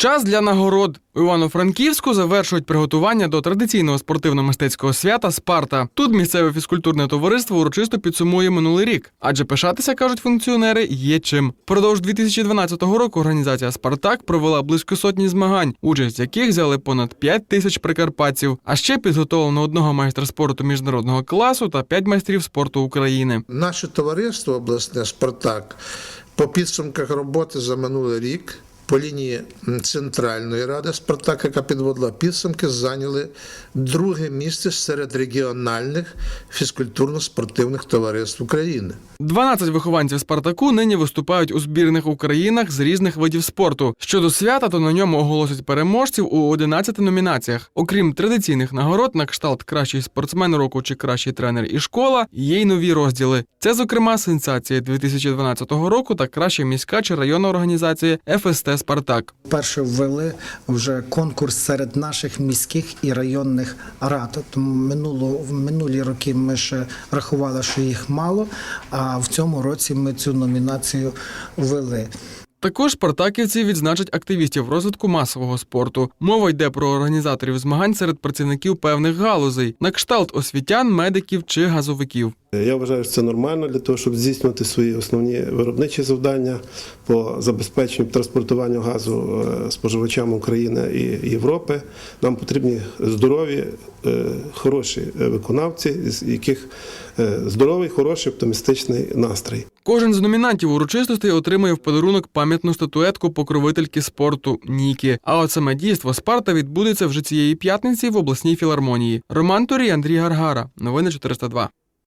Час для нагород. У Івано-Франківську завершують приготування до традиційного спортивно-мистецького свята Спарта. Тут місцеве фізкультурне товариство урочисто підсумує минулий рік, адже пишатися, кажуть функціонери, є чим. Продовж 2012 року організація Спартак провела близько сотні змагань, участь яких взяли понад 5 тисяч прикарпатців. А ще підготовлено одного майстра спорту міжнародного класу та 5 майстрів спорту України. Наше товариство обласне Спартак по підсумках роботи за минулий рік по лінії Центральної ради Спартак, яка підводила підсумки, зайняли друге місце серед регіональних фізкультурно-спортивних товариств України. 12 вихованців Спартаку нині виступають у збірних Українах з різних видів спорту. Щодо свята, то на ньому оголосять переможців у 11 номінаціях. Окрім традиційних нагород на кшталт кращий спортсмен року чи кращий тренер і школа, є й нові розділи. Це, зокрема, сенсація 2012 року та краща міська чи районна організація ФСТ Спартак. Перше ввели вже конкурс серед наших міських і районних рад. Тому минуло в минулі роки ми ще рахували, що їх мало. А в цьому році ми цю номінацію ввели. Також спартаківці відзначать активістів розвитку масового спорту. Мова йде про організаторів змагань серед працівників певних галузей, на кшталт освітян, медиків чи газовиків. Я вважаю, що це нормально для того, щоб здійснювати свої основні виробничі завдання по забезпеченню транспортуванню газу е, споживачам України і Європи. Нам потрібні здорові, е, хороші е, виконавці, з яких здоровий, хороший, оптимістичний настрій. Кожен з номінантів урочистостей отримає в подарунок пам'ятну статуетку покровительки спорту Нікі. А от саме дійство Спарта відбудеться вже цієї п'ятниці в обласній філармонії. Роман Турій, Андрій Гаргара. Новини 402.